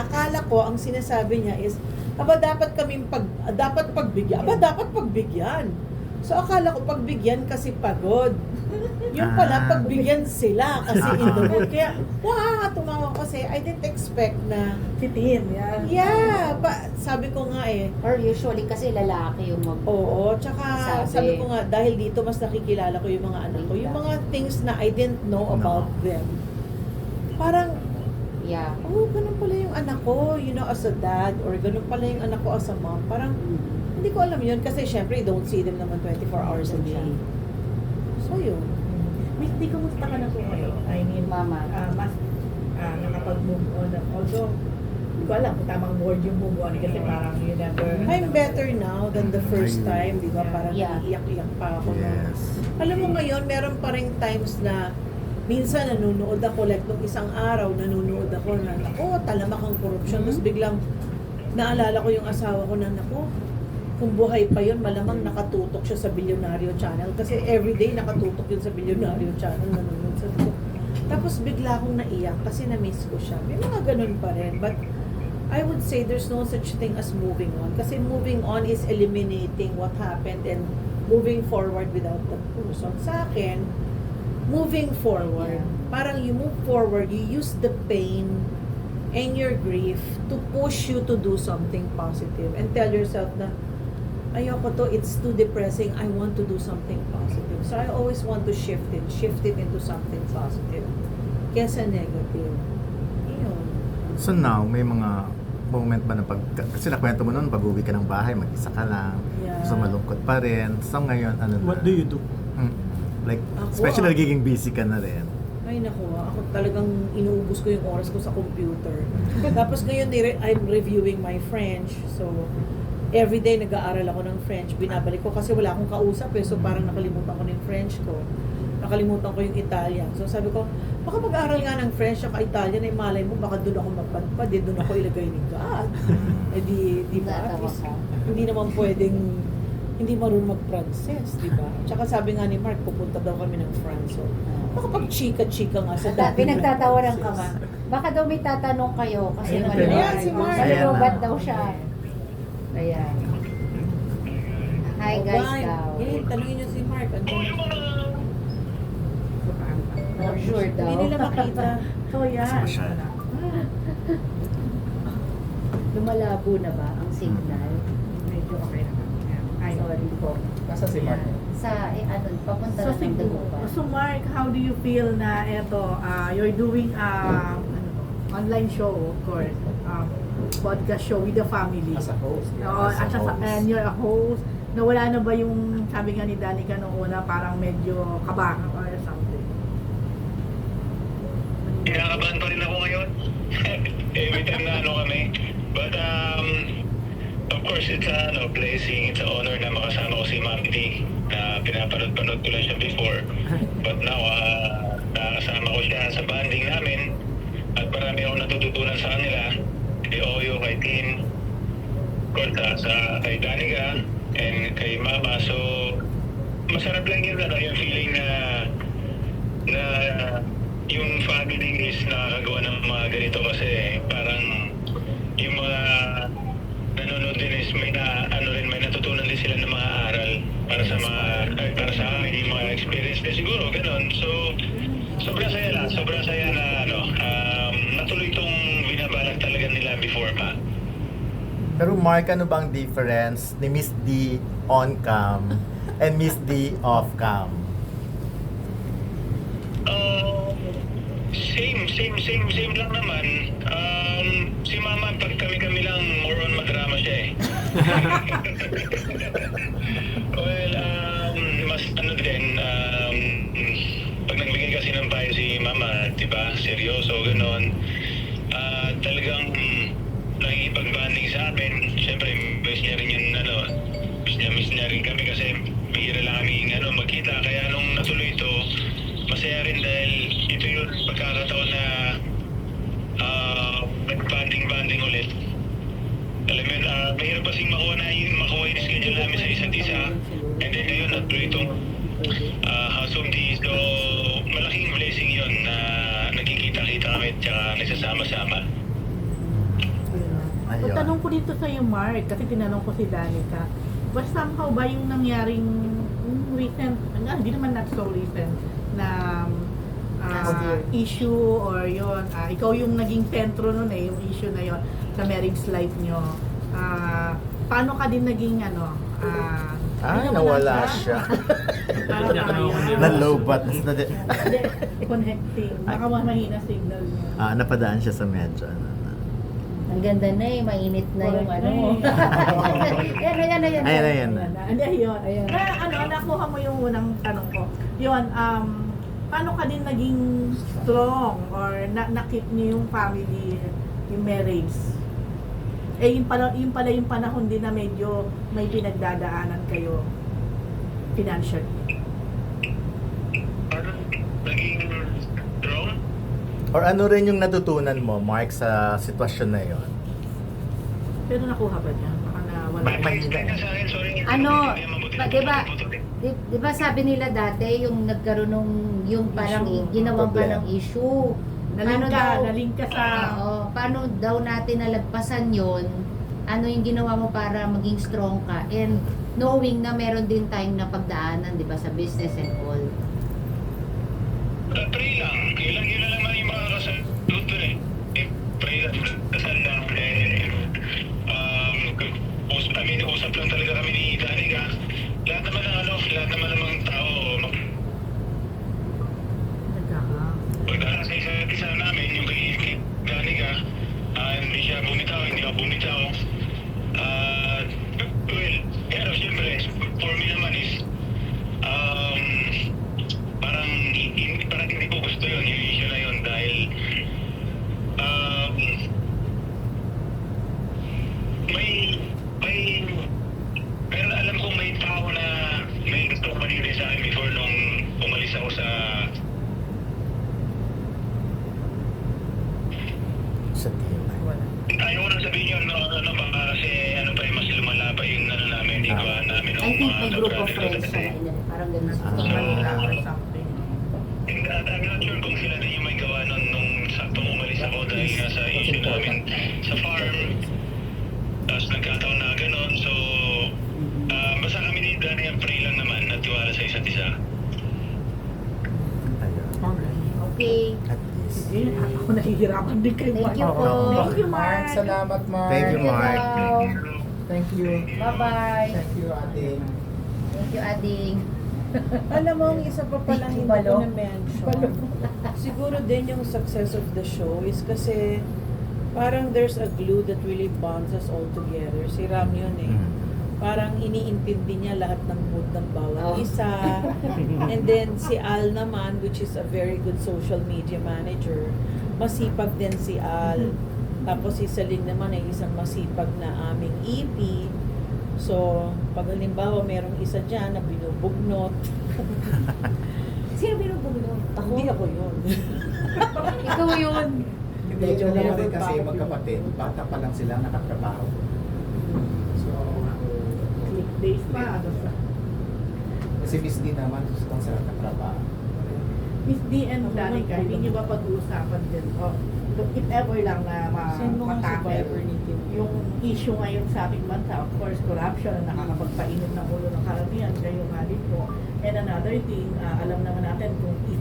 akala ko ang sinasabi niya is, aba dapat kaming pag, dapat pagbigyan. Aba dapat pagbigyan. So akala ko pagbigyan kasi pagod. Yung pala Ah. pagbigyan sila kasi in the mood. Kaya, wow, tumawa ko kasi I didn't expect na, Fitin, yan. yeah, pa, sabi ko nga eh, Or usually kasi lalaki yung mag... Oo, tsaka Sabi. sabi, ko nga, dahil dito mas nakikilala ko yung mga anak ko, yung mga things na I didn't know about them. Parang, Yeah. oh, ganun pala yung anak ko, you know, as a dad, or ganun pala yung anak ko as a mom. Parang, hindi ko alam yun, kasi syempre, you don't see them naman 24 hours a day. So, yun. Miss, di kumusta ka na po ngayon? I mean, Mama. ah, mas ah, nakapag-move on. na- Although, hindi ko alam kung tamang word yung move on kasi parang you never... I'm better now than the first time, di ba? Parang Yeah. iiyak-iyak pa ako. na- Yes. Alam mo ngayon, meron pa rin times na minsan nanonood ako, like nung isang araw, nanonood ako na, ako, talamak ang korupsyon. Tapos biglang, naalala ko yung asawa ko na, nako, kung buhay pa yun, malamang nakatutok siya sa Bilyonaryo Channel. Kasi everyday nakatutok yun sa Bilyonaryo Channel, nanonood sa ko. Tapos bigla akong naiyak kasi na-miss ko siya. May mga ganun pa rin. But I would say there's no such thing as moving on. Kasi moving on is eliminating what happened and moving forward without the person. Sa akin, moving forward, parang you move forward, you use the pain and your grief to push you to do something positive and tell yourself na ayoko to, it's too depressing, I want to do something positive. So I always want to shift it, shift it into something positive. Kesa negative. Yun. So now, may mga moment ba na pag... Kasi nakwento mo noon, pag uwi ka ng bahay, mag-isa ka lang. Yeah. So malungkot pa rin. So ngayon, ano na? What do you do? Hmm. Like, Ako, especially ah. nagiging busy ka na rin. Ay naku, ako talagang inuubos ko yung oras ko sa computer. Tapos ngayon, I'm reviewing my French. So, everyday nag-aaral ako ng French. Binabalik ko kasi wala akong kausap eh. So, parang nakalimutan ko na yung French ko. Nakalimutan ko yung Italian. So, sabi ko, baka mag-aaral nga ng French at Italian, ay malay mo, baka doon ako magpadpad. Eh, doon ako ilagay ni God. Eh, di, di ba? At least, hindi naman pwedeng hindi marunong mag-Frances, di ba? Tsaka sabi nga ni Mark, pupunta daw kami ng France. So, makapag-chika-chika nga sa At dati. pinagtatawaran ka nga. Baka daw may tatanong kayo kasi Ayun, ayan, si Mark. Malubat Ayan. daw siya. Ayan. Hi Oh, guys daw. Eh, tanungin niyo si Mark. Ano? For sure daw. Hindi nila makita. So, yan. Siya. Lumalabo na ba ang signal? Medyo okay. Yan. Sorry po. Nasa si Mark? Sa, eh, ano, papunta So, na ng. So, Mark, how do you feel na eto, ah, you're doing to, online show, of course, um, podcast show with the family. As a host. yeah, Oo, as a at sa, host. and you're a host. Nawala na ba yung, sabi nga ni Danica nung una, parang medyo kaba or something? Kinakabahan pa rin ako ngayon. Every time na ano kami. But um, of course, it's a ano, blessing, it's an honor na makasama ko si Ma'am D na pinapanood-panood ko lang siya before. But now, uh, nakakasama ko siya sa banding namin at marami akong natututunan sa kanila. Kay Oyo, kay Tin, Korta, sa kay Danica, and kay Mama. So, masarap lang yun, ano, yung feeling na na yung family is nakakagawa ng mga ganito kasi parang yung mga nanonood din is may na ano rin may natutunan din sila ng mga aral para sa mga para sa amin yung mga experience din siguro ganun so sobrang saya lang sobrang saya na ano um, natuloy itong binabalak talaga nila before pa Pero Mark, ano bang difference ni Miss D on cam and Miss D off cam? Uh, same, same, same, same lang naman. Um, si Mama, pag kami-kami well, um, mas ano din, um, pag nagbigay kasi ng payo si Mama, di ba, seryoso, ganon. Ah, talagang nakikipag-banding sa amin. Siyempre, miss niya rin yung ano, miss niya, miss niya rin kami kasi bihira lang kami ano, magkita. Kaya nung natuloy ito, masaya rin dahil ito yung pagkakataon na nag-banding-banding ulit. Alam mo yun, ah, mahirap kasing makuha na yung makuha yung schedule namin sa isa't isa. And then ngayon, natuloy itong ah, House of D. So, malaking blessing yun na nagkikita-kita kami at saka nagsasama-sama. Ayun. tanong ko dito sa iyo, Mark, kasi tinanong ko si Danica. But somehow ba yung nangyaring yung recent, ah, hindi naman not so recent, na ah, year. issue or yon ah, ikaw yung naging sentro nun eh, yung issue na yon sa marriage life nyo. Ah, paano ka din naging ano, ah, Ay, ano nawala siya. Parang ayaw. Nalobat. Hindi, connecting. Baka mahina signal niya. Ah, napadaan siya sa medyo. Ano, na. Ang ganda na eh, mainit na yung ano eh. yan, yan, yan. Ayan, ayan. Hindi, yun. Ayan. Na, ano, nakuha mo yung unang tanong ko. Yun, um, paano ka din naging strong or na nakip niyo yung family, yung marriage? Eh, yun pala, yun pala yung panahon din na medyo may pinagdadaanan kayo financially. Parang naging strong. Or ano rin yung natutunan mo, Mark, sa sitwasyon na yon? Pero nakuha ba niya? Baka akin, sorry. Ano, ba- na di ba, putol eh. di, di ba sabi nila dati, yung nagkaroon ng, yung parang Issue. ka Problem. ng issue. Paano ka, daw- ka sa... Oo, paano daw natin nalagpasan yon ano yung ginawa mo para maging strong ka? And knowing na meron din tayong napagdaanan, di ba, sa business and all. Ano pa, kasi ano pa, eh, mas lumala pa yung ano namin, di ba, namin I think may group of friends kasi, sa kanila. Parang ganun. Ah. Sa Manila or something. And, uh, I'm not sure kung sila din yung may gawa nun nung saktong umalis ako dahil nga sa issue namin sa farm. Tapos nagkataon na ganun, so, uh, basta kami ni Danny ang pray lang naman at tiwala sa isa't isa. Ayun. Okay. Sige, ako nahihirapan din kay Thank Mark. you po. Thank you, Mark. Salamat, Mark. Thank you, Mark. daw. Thank you. Bye-bye. Thank you, ate. Thank you, Ading. Alam mo, ang isa pa pala hindi Balo. ko na-mention. Siguro din yung success of the show is kasi parang there's a glue that really bonds us all together. Si Ram yun eh. Mm. Parang iniintindi niya lahat ng mood ng bawat Oh. isa. And then si Al naman, which is a very good social media manager, masipag din si Al. Tapos si Celine naman ay isang masipag na aming EP. So, pag halimbawa merong isa dyan na binubugnot, Sino binubulong? Ako? hindi ako yun. Ikaw yun. Medyo pa kasi magkapatid, bata pa lang sila nakatrabaho. Days pa. Ano sa kasi Miss D naman kung saan nakatrabaho. Miss D and Danica, hindi niyo ba pag-uusapan din? O, if ever lang na ma Tim. yung issue ngayon sa ating bansa, of course, corruption na nakakapagpainit ng ulo ng karamihan, kayo nga din po. And another thing, ah, alam naman natin kung if